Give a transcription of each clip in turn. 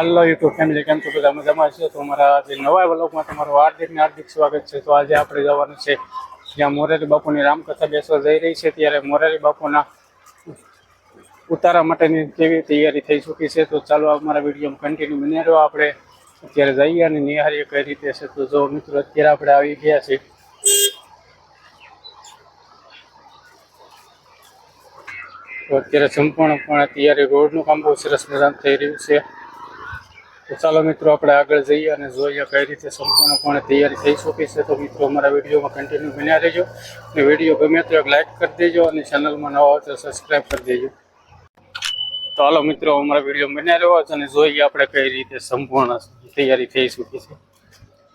Hello YouTube family કેમ છો? બધા મજામાં છો તો અમારા જે નવા વ્લોગમાં તમારું હાર્દિક ને હાર્દિક સ્વાગત છે. તો આજે આપણે જવાનું છે જ્યાં મોરારી બાપુની રામકથા બેસવા જઈ રહી છે. ત્યારે મોરારી બાપુના ઉતારા માટેની કેવી તૈયારી થઈ ચૂકી છે? તો ચાલો અમારા વિડીયોમાં કન્ટિન્યુ બની રહ્યો આપણે અત્યારે જઈએ અને નિહારીએ કઈ રીતે છે. તો જો મિત્રો, અત્યારે આપણે આવી ગયા છીએ. તો અત્યારે સંપૂર્ણપણે તૈયારી રોડનું કામ બહુ સરસ મજાનું થઈ રહ્યું છે. તો ચાલો મિત્રો, આપણે આગળ જઈએ અને જોઈએ કઈ રીતે સંપૂર્ણપણે તૈયારી થઈ શકે છે. તો મિત્રો, અમારા વિડીયોમાં કન્ટિન્યુ બન્યા રહેજો અને વીડિયો ગમે તો એક લાઇક કરી દેજો અને ચેનલમાં નવા હોય તો સબસ્ક્રાઈબ કરી દેજો. તો હાલો મિત્રો, અમારા વીડિયો બન્યા રહ્યો છે અને જોઈએ આપણે કઈ રીતે સંપૂર્ણ તૈયારી થઈ શકી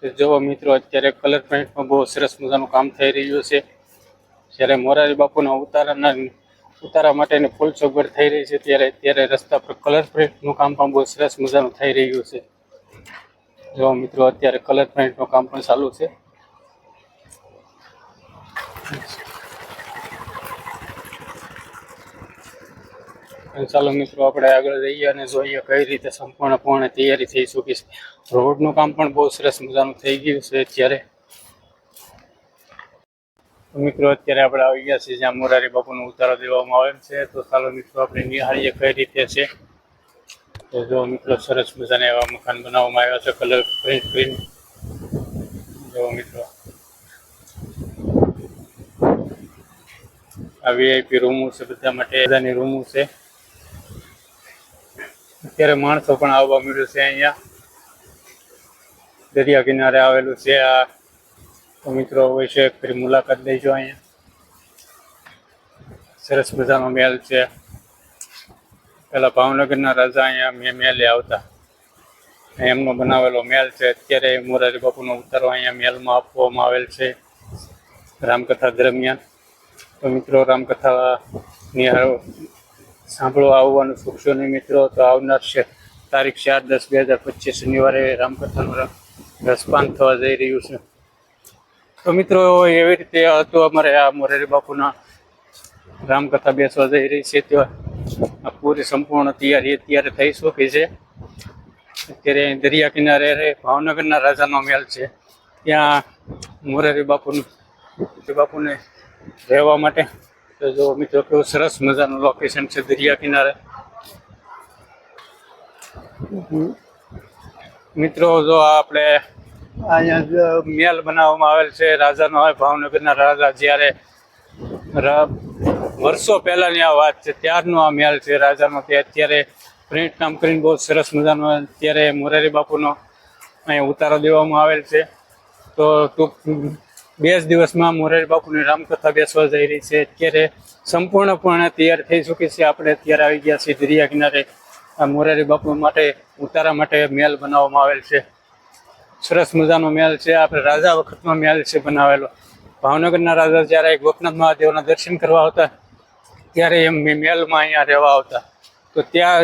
છે. જુઓ મિત્રો, અત્યારે કલર પેઇન્ટમાં બહુ સરસ મજાનું કામ થઈ રહ્યું છે. જ્યારે મોરારી બાપુના ઉતારાના ઉતારા માટેની ફૂલ સગવડ થઈ રહી છે. ત્યારે અત્યારે રસ્તા પર કલર પ્રિન્ટનું કામ પણ બહુ સરસ મજાનું થઈ રહ્યું છે. જો મિત્રો, અત્યારે કલર પ્રિન્ટનું કામ પણ ચાલુ છે. ચાલો મિત્રો, આપણે આગળ જઈએ અને જોઈએ કઈ રીતે સંપૂર્ણપણે તૈયારી થઈ ચૂકી છે. રોડનું કામ પણ બહુ સરસ મજાનું થઈ ગયું છે અત્યારે. મિત્રો, અત્યારે આપણે આવી ગયા છીએ જ્યાં મોરારી બાપુનો ઉતારો દેવામાં આવેલ છે. તો ચાલો મિત્રો, આપણે નિહાળીએ કઈ રીતે છે. તો જો મિત્રો, સરસ મજાના એવા મકાન બનાવવામાં આવ્યા છે, કલર પ્રિન્ટ પ્રિન્ટ જો મિત્રો. આ વીઆઈપી રૂમો છે બધા માટે, બધાની રૂમો છે. અત્યારે માણસો પણ આવવા મળ્યું છે અહીંયા. દરિયા કિનારે આવેલું છે આ તો મિત્રો અવશ્ય એક ફરી મુલાકાત લેજો અહીંયા. સરસ મજાનો મેલ છે. પેલા ભાવનગરના રાજા અહીંયા મેં મેલે આવતા. એમનો બનાવેલો મેલ છે. અત્યારે મોરારી બાપુનો ઉતારો અહીંયા મેલમાં આપવામાં આવેલ છે. રામકથા દરમિયાન. તો મિત્રો, રામકથા નિહાળો સાંભળવા આવવાનું શોખશો નહીં મિત્રો, તો આવનાર છે તારીખ ચાર દસ બે હજાર પચીસ શનિવારે રામકથાનું રસપાન થવા જઈ રહ્યું છે. તો મિત્રો, એવી રીતે હતું અમારે આ મોરારી બાપુના રામકથા બેસવા જઈ રહી છે. ત્યાં પૂરી સંપૂર્ણ તૈયારી અત્યારે થઈ ચૂકી છે. અત્યારે દરિયા કિનારે રહે, ભાવનગરના રાજાનો મહેલ છે. ત્યાં મોરારી બાપુનું બાપુને રહેવા માટે તો જો મિત્રો, કેવું સરસ મજાનું લોકેશન છે દરિયા કિનારે. મિત્રો, જો આપણે અહીંયા મેલ બનાવવામાં આવેલ છે. રાજાનો હોય, ભાવનગરના રાજા, જ્યારે વર્ષો પહેલાની આ વાત છે, ત્યારનો આ મેલ છે રાજાનો. તે અત્યારે પ્રિન્ટ કામ કરીને બહુ સરસ મજાનો અત્યારે મોરારી બાપુનો અહીંયા ઉતારો દેવામાં આવેલ છે. તો ટૂંક બે જ દિવસમાં મોરારી બાપુની રામકથા બેસવા જઈ રહી છે. અત્યારે સંપૂર્ણપણે તૈયાર થઈ ચૂકી છે. આપણે અત્યારે આવી ગયા છીએ દરિયા કિનારે. આ મોરારી બાપુ માટે, ઉતારા માટે મેલ બનાવવામાં આવેલ છે. સરસ મજાનો મહેલ છે. આપણે રાજા વખતનો મહેલ છે બનાવેલો. ભાવનગરના રાજા જ્યારે એક ગોપનાથ મહાદેવના દર્શન કરવા આવતા, ત્યારે એમ મહેલમાં અહીંયા રહેવા આવતા. તો ત્યાં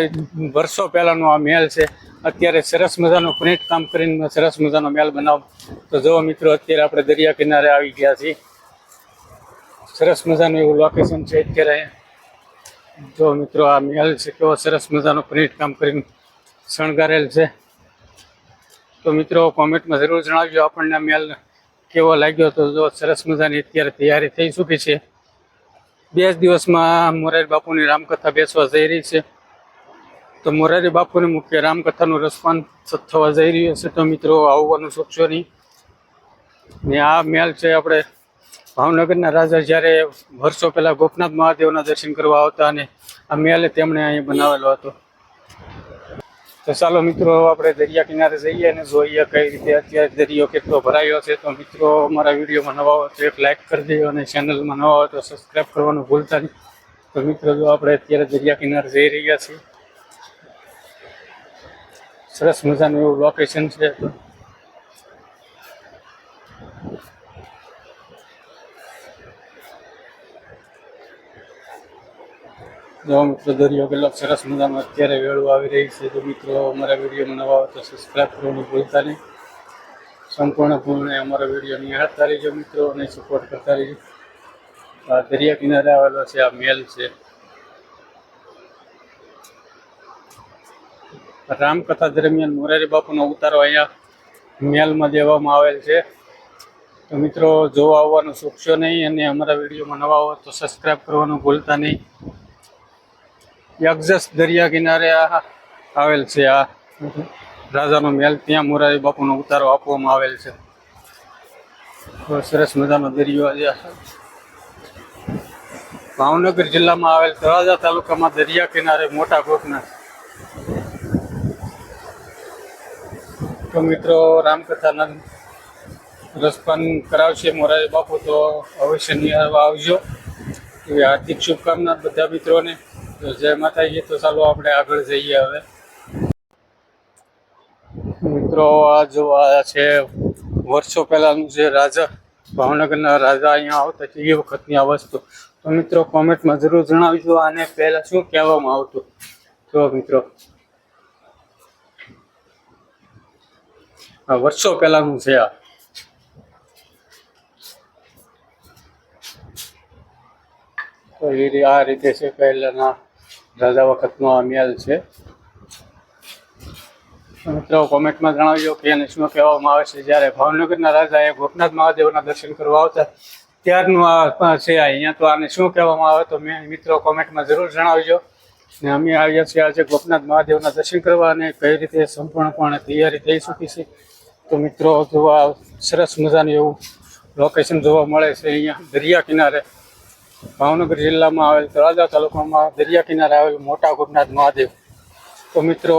વર્ષો પહેલાંનો આ મહેલ છે. અત્યારે સરસ મજાનું પ્રિન્ટ કામ કરીને સરસ મજાનો મહેલ બનાવ. તો જો મિત્રો, અત્યારે આપણે દરિયા કિનારે આવી ગયા છીએ. સરસ મજાનું એવું લોકેશન છે અત્યારે. જો મિત્રો, આ મહેલ છે, કેવો સરસ મજાનો પ્રિન્ટ કામ કરીને શણગારેલ છે. તો મિત્રો કોમેન્ટમાં જરૂર જણાવજો આપણને મેલ કેવો લાગ્યો તો જો સરસ મજાની અત્યારે તૈયારી થઈ ચૂકી છે. બે જ દિવસમાં મોરારી બાપુની રામકથા બેસવા જઈ રહી છે. તો મોરારી બાપુની મુખ્ય રામકથાનું રસપાન થવા જઈ રહ્યું છે તો મિત્રો આવવાનું ચૂકશો નહીં. ને આ મેલ છે આપણે ભાવનગરના રાજા જ્યારે વર્ષો પહેલાં ગોપનાથ મહાદેવના દર્શન કરવા આવતા અને આ મેલ તેમણે અહીં બનાવેલો હતો. તો ચાલો મિત્રો, આપણે દરિયા કિનારે જઈએ અને જોઈએ કઈ રીતે અત્યારે દરિયો કેટલો ભરાયો છે. તો મિત્રો, અમારા વિડીયોમાં નવા હોય તો એક લાઈક કરી દેજો અને ચેનલમાં નવા હોય તો સબસ્ક્રાઈબ કરવાનું ભૂલતા નહીં. તો મિત્રો, જો આપણે અત્યારે દરિયા કિનારે જઈ રહ્યા છીએ. સરસ મજાનું એવું લોકેશન છે. જો મિત્રો દરિયો કેટલો સરસ મજાનો અત્યારે વેળો આવી રહી છે, તો મિત્રો અમારા વિડીયોમાં નવા હોય તો સબસ્ક્રાઈબ કરવાનું ભૂલતા નહીં. સંપૂર્ણપૂર્ણ અમારા વીડિયો નિહાળતા રહીજો મિત્રો અને સપોર્ટ કરતા રહીજો. આ દરિયા કિનારે આવેલો છે, આ મેલ છે. રામકથા દરમિયાન મોરારી બાપુનો ઉતારો અહીંયા મેલમાં દેવામાં આવેલ છે. તો મિત્રો, જોવા આવવાનું ચૂકશો નહીં અને અમારા વિડીયોમાં નવા હો તો સબસ્ક્રાઈબ કરવાનું ભૂલતા નહીં. યક્ષસ દરિયા કિનારે આ આવેલ છે, આ રાજાનો મહેલ. ત્યાં મોરારી બાપુનો ઉતારો આપવામાં આવેલ છે. સરસ મજાનો દરિયો આજે ભાવનગર જિલ્લામાં આવેલ તળાજા તાલુકામાં દરિયા કિનારે મોટા કોકના તો મિત્રો રામકથાના રસપાન કરાવશે મોરારી બાપુ, તો અવશ્ય નિહાળવા આવજો. એવી હાર્દિક શુભકામના બધા મિત્રોને. તો જય માતાજી, તો ચાલો આપણે આગળ જઈએ હવે. મિત્રો, આ જો આ છે વર્ષો પહેલાનું જે રાજા, ભાવનગરના રાજા અહીંયા આવતા છે એ વખતની આ વસ્તુ. તો મિત્રો, કોમેન્ટમાં જરૂર જણાવજો, આને પહેલા શું કહેવામાં આવતું. જો મિત્રો, આ વર્ષો પહેલાનું છે આ. તો આ રીતે છે પહેલાના રાજા વખતનો આ મહેલ છે. મિત્રો, કોમેન્ટમાં જણાવજો કે એને શું કહેવામાં આવે છે. જ્યારે ભાવનગરના રાજા એ ગોપનાથ મહાદેવના દર્શન કરવા આવતા, ત્યારનું આ છે અહીંયા તો આને શું કહેવામાં આવે તો મેં મિત્રો કોમેન્ટમાં જરૂર જણાવજો. ને અમે આવ્યા છીએ આજે ગોપનાથ મહાદેવના દર્શન કરવા અને કઈ રીતે સંપૂર્ણપણે તૈયારી થઈ ચૂકી છે. તો મિત્રો જોવા સરસ મજાનું એવું લોકેશન જોવા મળે છે અહીંયા દરિયા કિનારે. ભાવનગર જિલ્લામાં આવેલ તળાજા તાલુકામાં દરિયા કિનારે આવેલ મોટા ગુરનાથ મહાદેવ. તો મિત્રો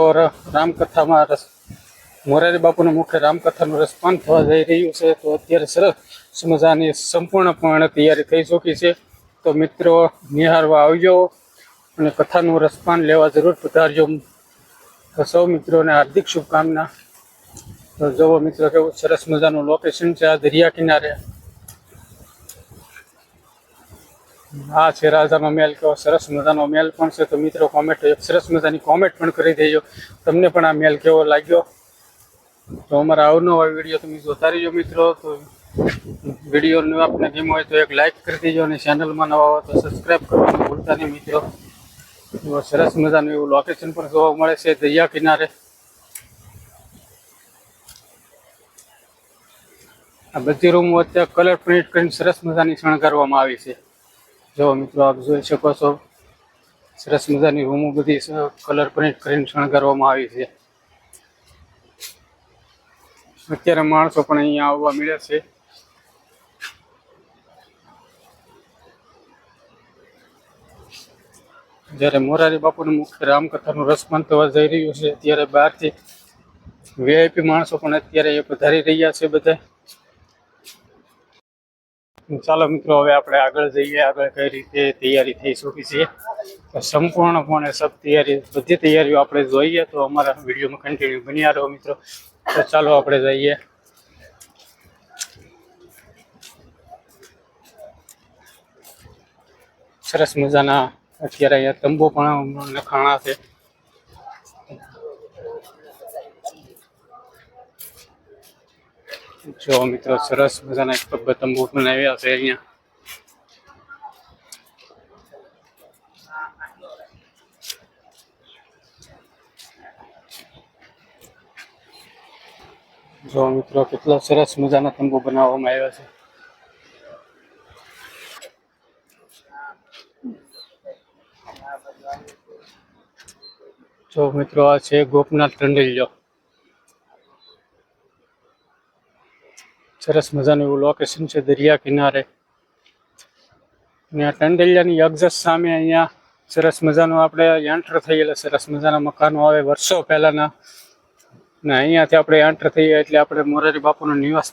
રામકથામાં રસ, મોરારી બાપુના મુખ્ય રામકથાનું રસપાન થવા જઈ રહ્યું છે, તો અત્યારે સરસ મજાની સંપૂર્ણપણે તૈયારી થઈ ચૂકી છે. તો મિત્રો, નિહાળવા આવજો અને કથાનું રસપાન લેવા જરૂર પધારજો. તો સૌ મિત્રોને હાર્દિક શુભકામના. તો જુઓ મિત્રો, કેવું સરસ મજાનું લોકેશન છે આ દરિયા કિનારે. આ છે, રાજાનો મેલ કેવો સરસ મજાનો મેલ પણ છે. તો મિત્રો કોમેન્ટ સરસ મજાની કોમેન્ટ પણ કરી દેજો. તમને પણ આ મેલ કેવો લાગ્યો? તો અમારા અવનવા વીડિયો તમે જોતા રહીજો મિત્રો. તો વીડિયો આપને ગેમ હોય તો એક લાઈક કરી દેજો અને ચેનલમાં નવા હોય તો સબસ્ક્રાઈબ કરવાનું ભૂલતા નહીં મિત્રો. સરસ મજાનું એવું લોકેશન પણ જોવા મળે છે, દરિયા કિનારે. આ બધી રૂમો અત્યારે કલર પ્રિન્ટ કરીને સરસ મજાની શણગારવામાં આવી છે. જો મિત્રો, આપ જોઈ શકો છો. સરસ મજાની રૂમો બધી કલર પ્રિન્ટ કરીને શણગારવામાં આવી છે. અત્યારે માણસો પણ અહીંયા આવવા મળ્યા છે. જ્યારે મોરારી બાપુનું મુખ્ય રામકથાનું રસપાન થવા જઈ રહ્યું છે, ત્યારે બહારથી વીઆઈપી માણસો પણ અત્યારે એ પધારી રહ્યા છે બધા. ચાલો મિત્રો, હવે આપણે આગળ જઈએ. આગળ કઈ રીતે તૈયારી થઈ શકી છે. સંપૂર્ણપણે સબ તૈયારી, બધી તૈયારીઓ આપણે જોઈએ તો અમારા વિડીયોમાં કન્ટિન્યુ બન્યા રહો મિત્રો. તો ચાલો આપણે જઈએ. સરસ મજાના અત્યારે અહીંયા તંબુ પણ લખાણા છે. જો મિત્રો, સરસ મજાના એક પગ તંબુ બનાવ્યા છે અહીંયા. જો મિત્રો, કેટલા સરસ મજાના તંબુ બનાવવામાં આવ્યા છે. જો મિત્રો, આ છે ગોપનાથ ટંડેલિયો સરસ મજાનું એવું લોકેશન છે દરિયા કિનારે. અને આ ટંડેલિયાની એક્ઝેક્ટ સામે અહીંયા સરસ મજાનું આપણે એન્ટર થયેલા, સરસ મજાના મકાનો આવે વર્ષો પહેલાના. ને અહીંયાથી આપણે એન્ટર થઈએ એટલે આપણે મોરારી બાપુનો નિવાસ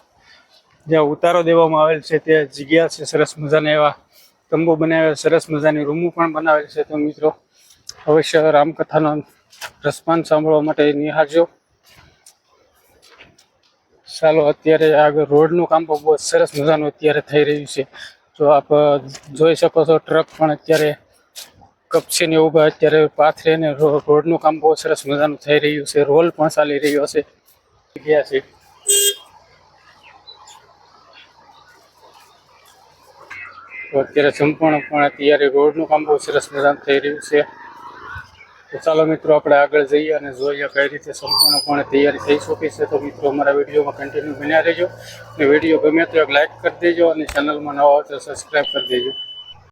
જ્યાં ઉતારો દેવામાં આવેલ છે તે જગ્યા છે સરસ મજાના એવા. તંબુ બનાવેલ, સરસ મજાની રૂમો પણ બનાવેલ છે તો મિત્રો, અવશ્ય રામકથાનો રસપાન સાંભળવા માટે નિહાળજો. ચાલો અત્યારે આગળ રોડનું કામ પણ બહુ સરસ મજાનું અત્યારે થઈ રહ્યું છે. જો આપ જોઈ શકો છો, ટ્રક પણ અત્યારે કપસીને ઊભા અત્યારે પાથરે ને રો- રોડનું કામ બહુ સરસ મજાનું થઈ રહ્યું છે. રોલ પણ ચાલી રહ્યો છે. ગયા છે. અત્યારે અત્યારે સંપૂર્ણપણે અત્યારે રોડનું કામ બહુ સરસ મજાનું થઈ રહ્યું છે. તો ચાલો મિત્રો, આપણે આગળ જઈએ અને જોઈએ કઈ રીતે સંપૂર્ણપણે તૈયારી થઈ શકી છે. તો મિત્રો, અમારા વિડીયોમાં કન્ટિન્યુ બન્યા રહેજો. અને વીડિયો ગમે તો એક લાઈક કરી દેજો અને ચેનલમાં નવા હોય તો સબસ્ક્રાઈબ કરી દેજો.